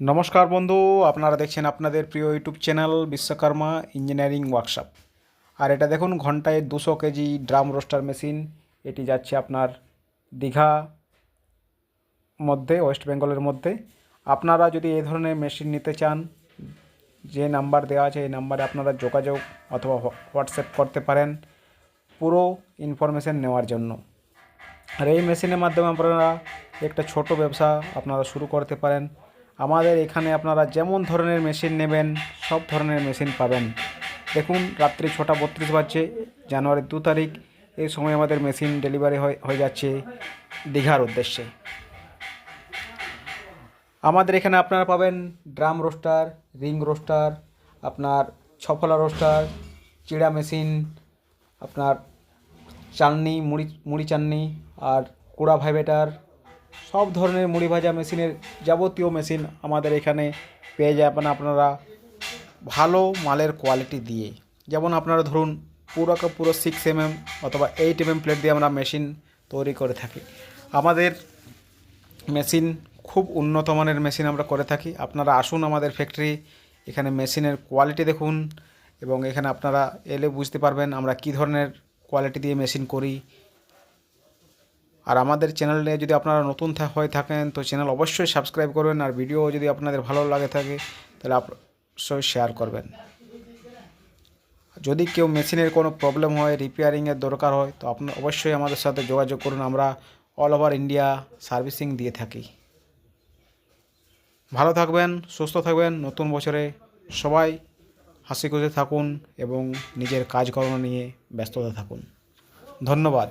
নমস্কার বন্ধু, আপনারা দেখছেন আপনাদের প্রিয় YouTube channel Vishwakarma engineering workshop. আর এটা দেখুন, ঘন্টায় দুশো কেজি ড্রাম রোস্টার মেশিন। এটি যাচ্ছে আপনার দীঘা মধ্যে, ওয়েস্ট বেঙ্গলের মধ্যে। আপনারা যদি এই ধরনের মেশিন নিতে চান, যে নাম্বার দেওয়া আছে, এই নাম্বারে আপনারা যোগাযোগ অথবা হোয়াটসঅ্যাপ করতে পারেন পুরো ইনফরমেশন নেওয়ার জন্য। আর এই মেশিনের মাধ্যমে আপনারা একটা ছোট ব্যবসা আপনারা শুরু করতে পারেন। আমাদের এখানে আপনারা যেমন ধরনের মেশিন নেবেন, সব ধরনের মেশিন পাবেন। দেখুন, রাত্রি ছটা বত্রিশ বাজছে, জানুয়ারির দু তারিখ, এই সময় আমাদের মেশিন ডেলিভারি হয়ে যাচ্ছে দীঘার উদ্দেশ্যে। আমাদের এখানে আপনারা পাবেন ড্রাম রোস্টার, রিং রোস্টার, আপনার ছফলা রোস্টার, চিড়া মেশিন, আপনার চালনি, মুড়ি মুড়ি চালনি, আর কুড়া ভাইবেটার সব ধরনের মুড়ি ভাজা মেশিনের যাবতীয় মেশিন আমাদের এখানে পেয়ে যাবেন আপনারা ভালো মালের কোয়ালিটি দিয়ে। যেমন আপনারা ধরুন পুরো পুরো সিক্স এম এম অথবা এইট এম এম প্লেট দিয়ে আমরা মেশিন তৈরি করে থাকি। আমাদের মেশিন খুব উন্নত মানের মেশিন আমরা করে থাকি। আপনারা আসুন আমাদের ফ্যাক্টরি এখানে মেশিনের কোয়ালিটি দেখুন এবং এখানে আপনারা এলে বুঝতে পারবেন আমরা কী ধরনের কোয়ালিটি দিয়ে মেশিন করি। আর আমাদের চ্যানেল নিয়ে যদি আপনারা নতুন হয়ে থাকেন, তো চ্যানেল অবশ্যই সাবস্ক্রাইব করবেন। আর ভিডিও যদি আপনাদের ভালো লাগে থাকে, তাহলে অবশ্যই শেয়ার করবেন। যদি কেউ মেশিনের কোনো প্রবলেম হয় রিপেয়ারিংয়ের দরকার হয়, তো আপনার অবশ্যই আমাদের সাথে যোগাযোগ করুন। আমরা অল ওভার ইন্ডিয়া সার্ভিসিং দিয়ে থাকি। ভালো থাকবেন, সুস্থ থাকবেন। নতুন বছরে সবাই হাসি খুশি থাকুন এবং নিজের কাজকর্ম নিয়ে ব্যস্ততা থাকুন। ধন্যবাদ।